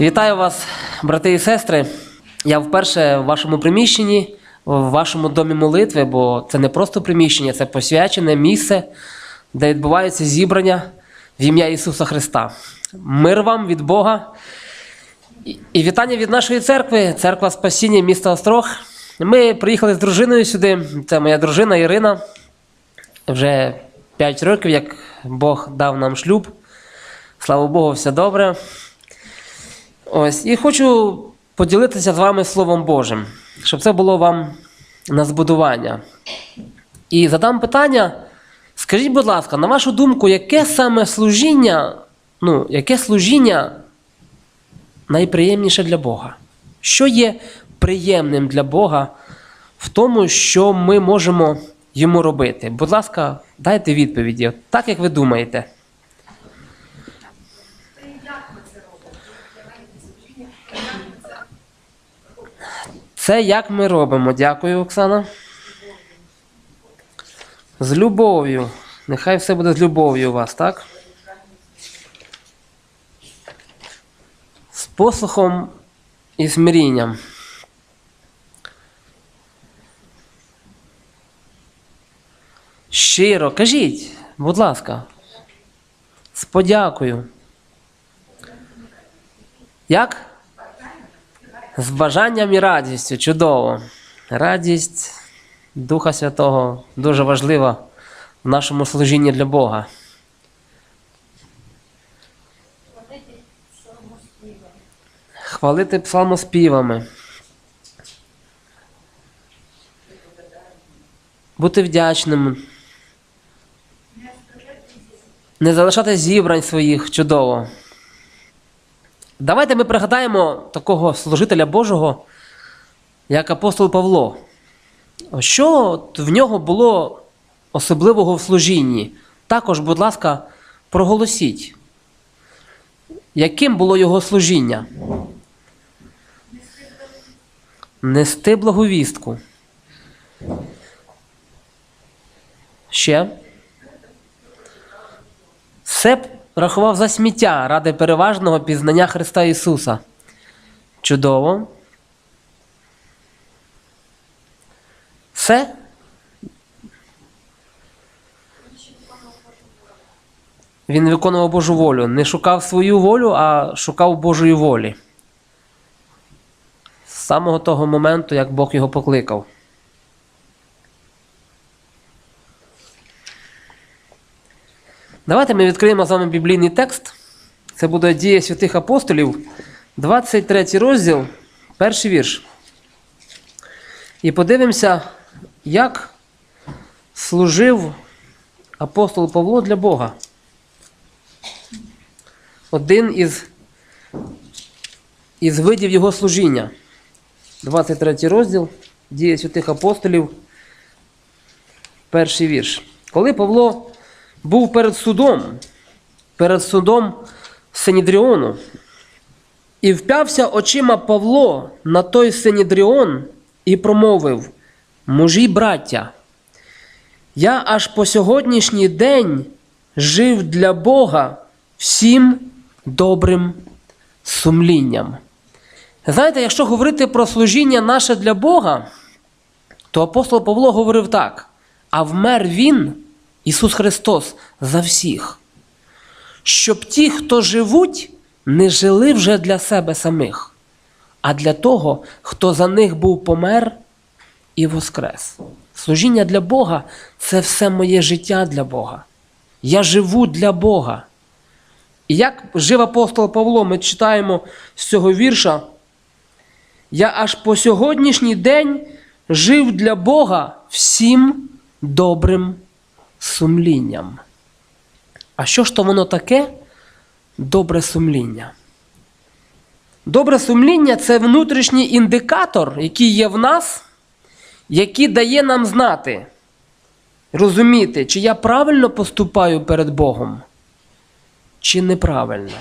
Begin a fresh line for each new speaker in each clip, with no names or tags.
Вітаю вас, брати і сестри. Я вперше в вашому приміщенні, в вашому домі молитви, бо це не просто приміщення, це посвячене місце, де відбуваються зібрання в ім'я Ісуса Христа. Мир вам від Бога. І- вітання від нашої церкви, церква Спасіння міста Острог. Ми приїхали з дружиною сюди. Це моя дружина Ірина. Вже 5 років, як Бог дав нам шлюб. Слава Богу, все добре. Ось, і хочу поділитися з вами Словом Божим, щоб це було вам на збудування. І задам питання: скажіть, будь ласка, на вашу думку, яке саме служіння, ну, яке служіння найприємніше для Бога? Що є приємним для Бога в тому, що ми можемо йому робити? Будь ласка, дайте відповіді, так як ви думаєте. Це як ми робимо. Дякую, Оксана. З любов'ю. Нехай все буде з любов'ю у вас, так? З послухом і смирінням. Щиро, кажіть, будь ласка. З подякою. Як? З бажанням і радістю. Чудово. Радість Духа Святого дуже важлива в нашому служінні для Бога. Хвалити псалмоспівами. Бути вдячним. Не залишати зібрань своїх чудово. Давайте ми пригадаємо такого служителя Божого, як апостол Павло. Що в нього було особливого в служінні? Також, будь ласка, проголосіть. Яким було його служіння? Нести благовістку. Ще? Все рахував за сміття ради переважного пізнання Христа Ісуса. Чудово. Все? Він виконував Божу волю. Не шукав свою волю, а шукав Божої волі. З самого того моменту, як Бог його покликав. Давайте ми відкриємо з вами біблійний текст. Це буде дія святих апостолів, 23 розділ, перший вірш. І подивимося, як служив апостол Павло для Бога. Один із, із видів його служіння. 23 розділ дія святих апостолів, перший вірш. Коли Павло був перед судом, перед судом Синідріону, і вп'явся очима Павло на той Синідріон і промовив: Мужі браття, я аж по сьогоднішній день жив для Бога всім добрим сумлінням. Знаєте, якщо говорити про служіння наше для Бога, то апостол Павло говорив так: а вмер Він, Ісус Христос, за всіх, щоб ті, хто живуть, не жили вже для себе самих, а для того, хто за них був помер і воскрес. Служіння для Бога це все моє життя для Бога. Я живу для Бога. І як жив апостол Павло, ми читаємо з цього вірша. Я аж по сьогоднішній день жив для Бога всім добрим сумлінням. А що ж то воно таке? Добре сумління. Добре сумління це внутрішній індикатор, який є в нас, який дає нам знати, розуміти, чи я правильно поступаю перед Богом, чи неправильно.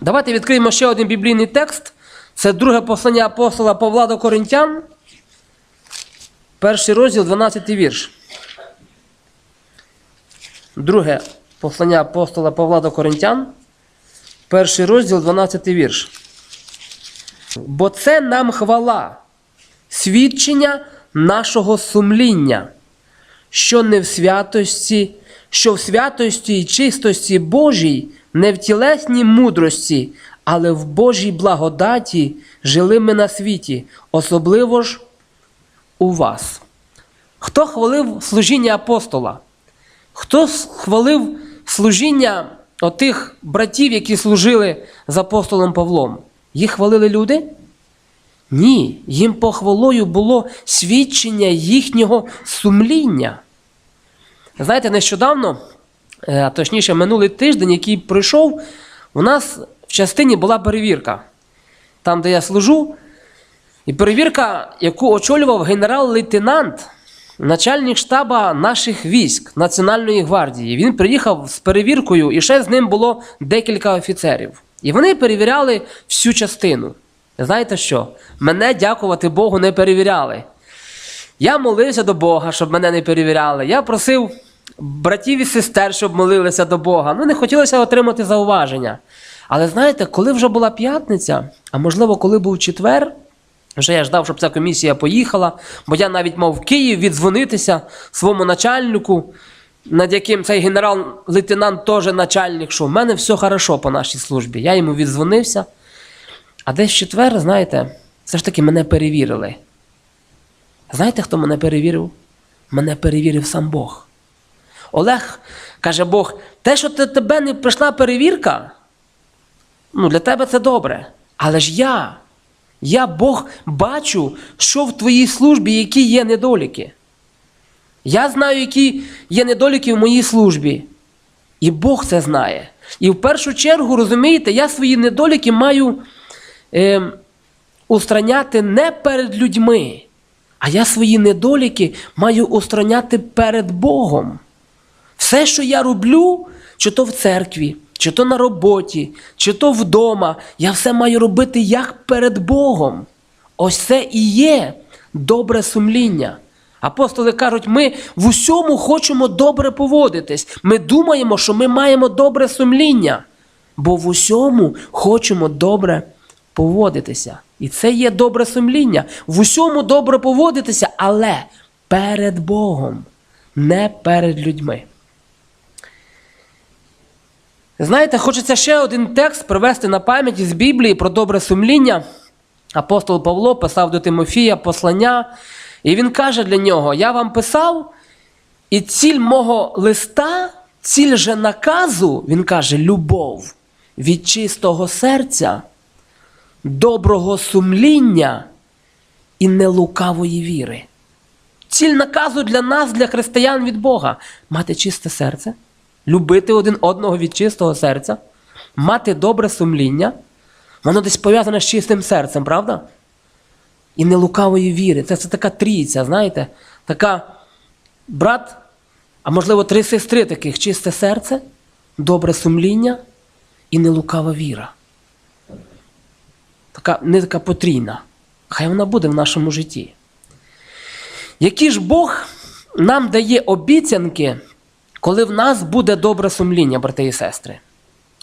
Давайте відкриємо ще один біблійний текст. Це друге послання апостола Павла до Коринтян. Перший розділ, 12 вірш. Друге послання апостола Павла до Коринтян, перший розділ, 12 вірш. Бо це нам хвала, свідчення нашого сумління, що не в святості, що в святості і чистості Божій, не в тілесній мудрості, але в Божій благодаті жили ми на світі, особливо ж у вас. Хто хвалив служіння апостола? Хто с- хвалив служіння отих братів, які служили з апостолом Павлом? Їх хвалили люди? Ні, їм похвалою було свідчення їхнього сумління. Знаєте, нещодавно, е, а точніше, минулий тиждень, який пройшов, у нас в частині була перевірка. Там, де я служу, і перевірка, яку очолював генерал-лейтенант, начальник штаба наших військ Національної гвардії. Він приїхав з перевіркою, і ще з ним було декілька офіцерів. І вони перевіряли всю частину. Знаєте що? Мене, дякувати Богу, не перевіряли. Я молився до Бога, щоб мене не перевіряли. Я просив братів і сестер, щоб молилися до Бога. Ну, не хотілося отримати зауваження. Але знаєте, коли вже була п'ятниця, а можливо, коли був четвер, вже я ждав, щоб ця комісія поїхала, бо я навіть мав в Київ віддзвонитися своєму начальнику, над яким цей генерал-лейтенант теж начальник, що в мене все хорошо по нашій службі. Я йому віддзвонився. А десь четвер, знаєте, все ж таки мене перевірили. Знаєте, хто мене перевірив? Мене перевірив сам Бог. Олег каже Бог, те, що те- тебе не прийшла перевірка, ну, для тебе це добре. Але ж я, я Бог бачу, що в твоїй службі, які є недоліки. Я знаю, які є недоліки в моїй службі. І Бог це знає. І в першу чергу, розумієте, я свої недоліки маю е, устраняти не перед людьми, а я свої недоліки маю устраняти перед Богом. Все, що я роблю, чи то в церкві, чи то на роботі, чи то вдома, я все маю робити як перед Богом. Ось це і є добре сумління. Апостоли кажуть, ми в усьому хочемо добре поводитись. Ми думаємо, що ми маємо добре сумління, бо в усьому хочемо добре поводитися. І це є добре сумління. В усьому добре поводитися, але перед Богом, не перед людьми. Знаєте, хочеться ще один текст привести на пам'ять із Біблії про добре сумління. Апостол Павло писав до Тимофія послання, і він каже для нього: Я вам писав, і ціль мого листа, ціль же наказу, він каже, любов від чистого серця, доброго сумління і нелукавої віри. Ціль наказу для нас, для християн від Бога мати чисте серце, любити один одного від чистого серця, мати добре сумління. Воно десь пов'язане з чистим серцем, правда? І нелукавої віри. Це, це така трійця, знаєте, така брат, а можливо, три сестри таких чисте серце, добре сумління і нелукава віра. Така, не така потрійна. Хай вона буде в нашому житті. Які ж Бог нам дає обіцянки, коли в нас буде добре сумління, брати і сестри?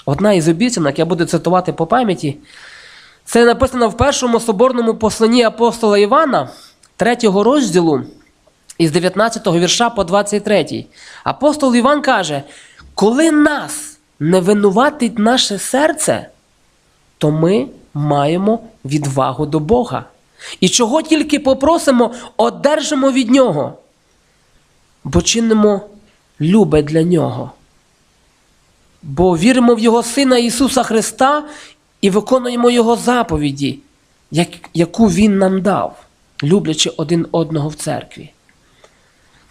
Одна із обіцянок, я буду цитувати по пам'яті, це написано в першому соборному посланні апостола Івана, 3 розділу, із 19 вірша по 23. Апостол Іван каже: коли нас не винуватить наше серце, то ми маємо відвагу до Бога. І чого тільки попросимо, одержимо від Нього, бо чинимо любе для Нього. Бо віримо в Його Сина Ісуса Христа і виконуємо Його заповіді, як, яку Він нам дав, люблячи один одного в церкві.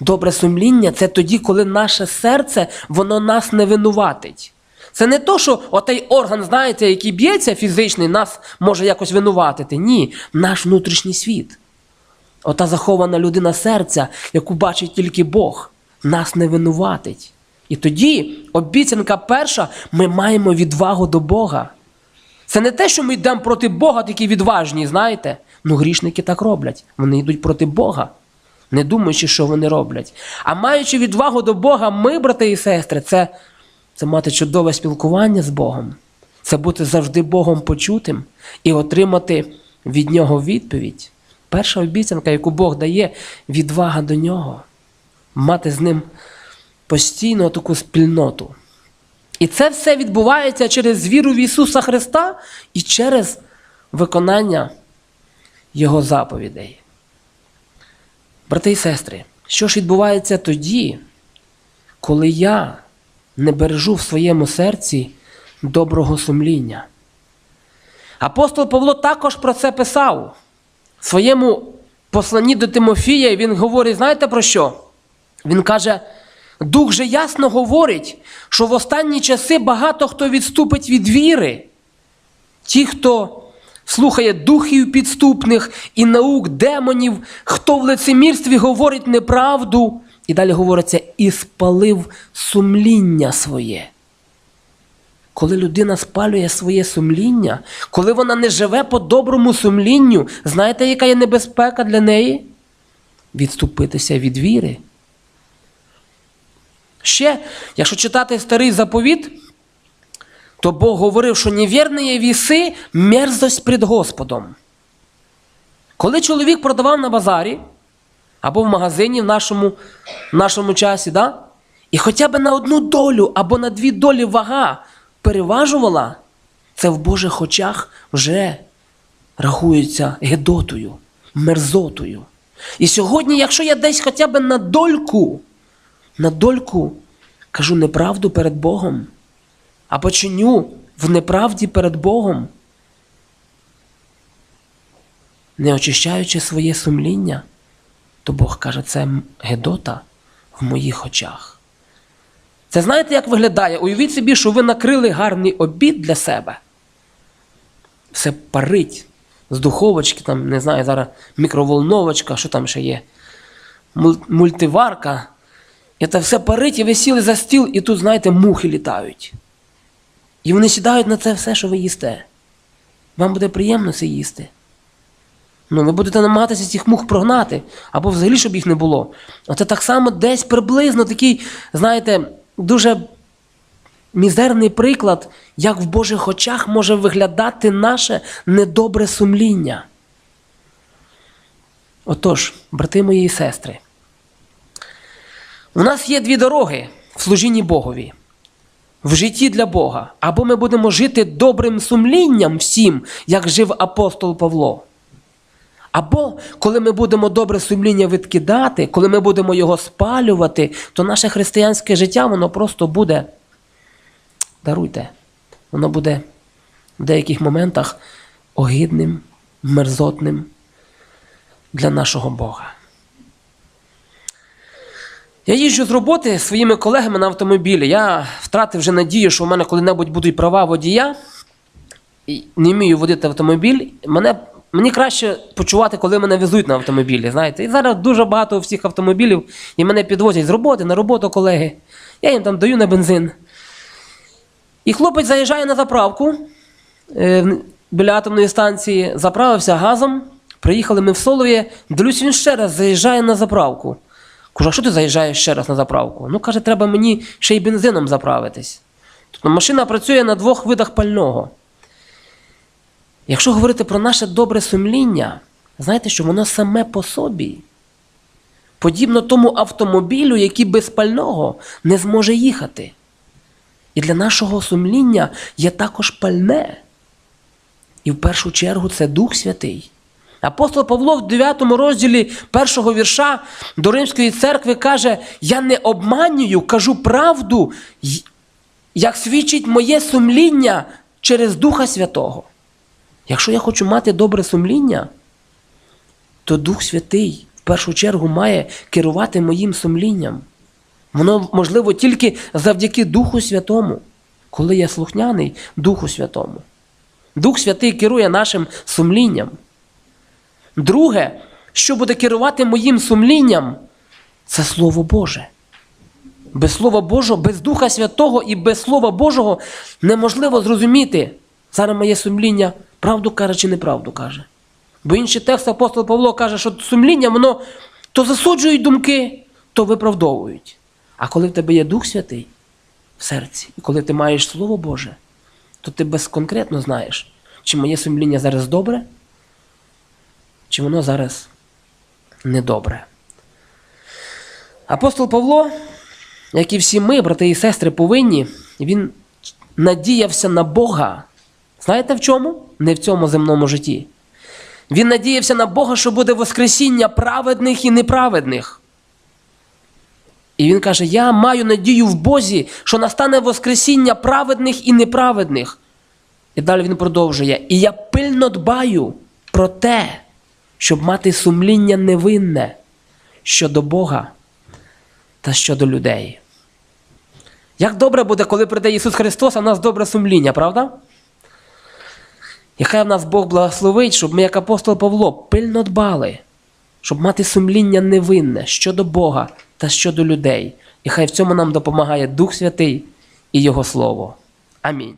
Добре сумління це тоді, коли наше серце воно нас не винуватить. Це не то, що отей орган, знаєте, який б'ється фізичний, нас може якось винуватити. Ні, наш внутрішній світ. Ота захована людина серця, яку бачить тільки Бог, нас не винуватить. І тоді обіцянка перша, ми маємо відвагу до Бога. Це не те, що ми йдемо проти Бога, такі відважні, знаєте. Ну, грішники так роблять. Вони йдуть проти Бога, не думаючи, що вони роблять. А маючи відвагу до Бога, ми, брати і сестри, це, це мати чудове спілкування з Богом. це бути завжди Богом почутим і отримати від Нього відповідь. Перша обіцянка, яку Бог дає, відвага до нього, мати з ним постійно таку спільноту. І це все відбувається через віру в Ісуса Христа і через виконання Його заповідей. Брати і сестри, що ж відбувається тоді, коли я не бережу в своєму серці доброго сумління? Апостол Павло також про це писав. В своєму посланні до Тимофія він говорить: знаєте про що? Він каже: Дух же ясно говорить, що в останні часи багато хто відступить від віри. Ті, хто слухає духів підступних і наук демонів, хто в лицемірстві говорить неправду, і далі говориться, і спалив сумління своє. Коли людина спалює своє сумління, коли вона не живе по доброму сумлінню, знаєте, яка є небезпека для неї? Відступитися від віри. Ще, якщо читати старий заповіт, то Бог говорив, що невірні віси мерзость пред Господом. Коли чоловік продавав на базарі або в магазині в нашому, в нашому часі, да? і хоча б на одну долю або на дві долі вага переважувала, це в Божих очах вже рахується гедотою, мерзотою. І сьогодні, якщо я десь хоча б на дольку, на дольку кажу неправду перед Богом, або чиню в неправді перед Богом, не очищаючи своє сумління, то Бог каже, це гедота в моїх очах. Це знаєте, як виглядає? Уявіть собі, що ви накрили гарний обід для себе. Все парить з духовочки, там, не знаю, зараз мікроволновочка, що там ще є, мультиварка. І це все парить, і ви сіли за стіл, і тут, знаєте, мухи літають. І вони сідають на це все, що ви їсте. Вам буде приємно це їсти. Ну, ви будете намагатися цих мух прогнати, або взагалі, щоб їх не було. Оце так само десь приблизно такий, знаєте, дуже мізерний приклад, як в Божих очах може виглядати наше недобре сумління. Отож, брати мої і сестри, у нас є дві дороги в служінні Богові. В житті для Бога. Або ми будемо жити добрим сумлінням всім, як жив апостол Павло. Або коли ми будемо добре сумління відкидати, коли ми будемо його спалювати, то наше християнське життя воно просто буде, даруйте, воно буде в деяких моментах огидним, мерзотним для нашого Бога. Я їжджу з роботи своїми колегами на автомобілі. Я втратив вже надію, що у мене коли-небудь будуть права водія. І не вмію водити автомобіль. Мене, мені краще почувати, коли мене везуть на автомобілі. Знаєте. І зараз дуже багато всіх автомобілів і мене підвозять з роботи на роботу колеги. Я їм там даю на бензин. І хлопець заїжджає на заправку е, біля атомної станції, заправився газом. Приїхали ми в Солов'я. Дивлюсь, він ще раз заїжджає на заправку. Кажу, а що ти заїжджаєш ще раз на заправку? Ну, каже, треба мені ще й бензином заправитись. Тобто машина працює на двох видах пального. Якщо говорити про наше добре сумління, знаєте, що воно саме по собі, подібно тому автомобілю, який без пального не зможе їхати. І для нашого сумління є також пальне. І в першу чергу це Дух Святий. Апостол Павло в 9 розділі першого вірша до Римської церкви каже: Я не обманюю, кажу правду, як свідчить моє сумління через Духа Святого. Якщо я хочу мати добре сумління, то Дух Святий в першу чергу має керувати моїм сумлінням. Воно можливо тільки завдяки Духу Святому, коли я слухняний Духу Святому. Дух Святий керує нашим сумлінням. Друге, що буде керувати моїм сумлінням, це Слово Боже. Без Слова Божого, без Духа Святого і без Слова Божого неможливо зрозуміти, зараз моє сумління правду каже чи неправду каже. Бо інший текст апостол Павло каже, що сумління воно то засуджують думки, то виправдовують. А коли в тебе є Дух Святий в серці, і коли ти маєш Слово Боже, то ти безконкретно знаєш, чи моє сумління зараз добре, чи воно зараз недобре. Апостол Павло, як і всі ми, брати і сестри, повинні, він надіявся на Бога. Знаєте в чому? Не в цьому земному житті. Він надіявся на Бога, що буде Воскресіння праведних і неправедних. І він каже: Я маю надію в Бозі, що настане Воскресіння праведних і неправедних. І далі він продовжує: І я пильно дбаю про те, щоб мати сумління невинне щодо Бога та щодо людей. Як добре буде, коли прийде Ісус Христос, а в нас добре сумління, правда? І хай в нас Бог благословить, щоб ми, як апостол Павло, пильно дбали, щоб мати сумління невинне щодо Бога та щодо людей. І хай в цьому нам допомагає Дух Святий і Його Слово. Амінь.